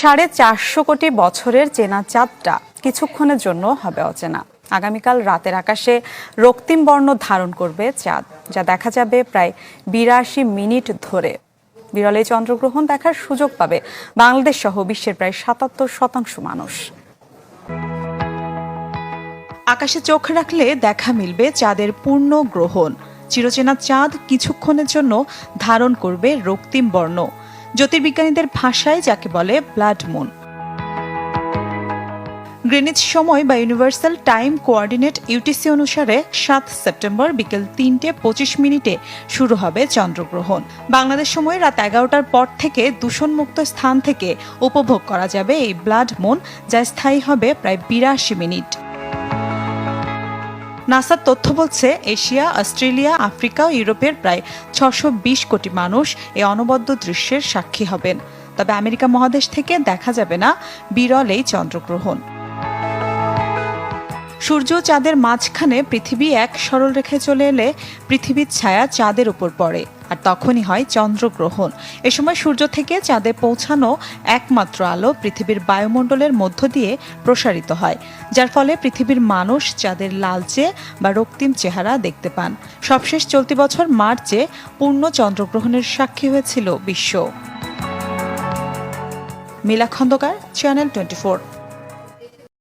সাড়ে চারশো কোটি বছরের চেনা চাঁদটা কিছুক্ষণের জন্য হবে অচেনা। আগামীকাল রাতের আকাশে রক্তিম বর্ণ ধারণ করবে চাঁদ, যা দেখা যাবে প্রায় বিরাশি মিনিট ধরে। বিরলে চন্দ্রগ্রহণ দেখার সুযোগ পাবে বাংলাদেশ সহ বিশ্বের প্রায় সাতাত্তর শতাংশ মানুষ। আকাশে চোখ রাখলে দেখা মিলবে চাঁদের পূর্ণ গ্রহণ। চিরচেনা চাঁদ কিছুক্ষণের জন্য ধারণ করবে রক্তিম বর্ণ। জ্যোতির্বিজ্ঞানীদের ভাষায় যাকে বলে ব্লাড মুন। গ্রিনিচ সময় বা ইউনিভার্সাল টাইম কোঅর্ডিনেট ইউটিসি অনুসারে সাত সেপ্টেম্বর বিকেল তিনটে পঁচিশ মিনিটে শুরু হবে চন্দ্রগ্রহণ। বাংলাদেশ সময় রাত এগারোটার পর থেকে দূষণমুক্ত স্থান থেকে উপভোগ করা যাবে এই ব্লাড মুন, যা স্থায়ী হবে প্রায় বিরাশি মিনিট। নাসার তথ্য বলছে, এশিয়া, অস্ট্রেলিয়া, আফ্রিকা ও ইউরোপের প্রায় ছশো কোটি মানুষ এই অনবদ্য দৃশ্যের সাক্ষী হবেন। তবে আমেরিকা মহাদেশ থেকে দেখা যাবে না বিরল এই চন্দ্রগ্রহণ। সূর্য চাঁদের মাঝখানে পৃথিবী এক সরল রেখে চলে এলে পৃথিবীর ছায়া চাঁদের উপর পড়ে, আর তখনই হয় চন্দ্রগ্রহণ। এ সময় সূর্য থেকে চাঁদে পৌঁছানো একমাত্র আলো পৃথিবীর বায়ুমণ্ডলের মধ্য দিয়ে প্রসারিত হয়, যার ফলে পৃথিবীর মানুষ চাঁদের লালচে বা রক্তিম চেহারা দেখতে পান। সবশেষ চলতি বছর মার্চে পূর্ণ চন্দ্রগ্রহণের সাক্ষী হয়েছিল বিশ্ব। মিলা খন্দকার চ্যানেল টোয়েন্টি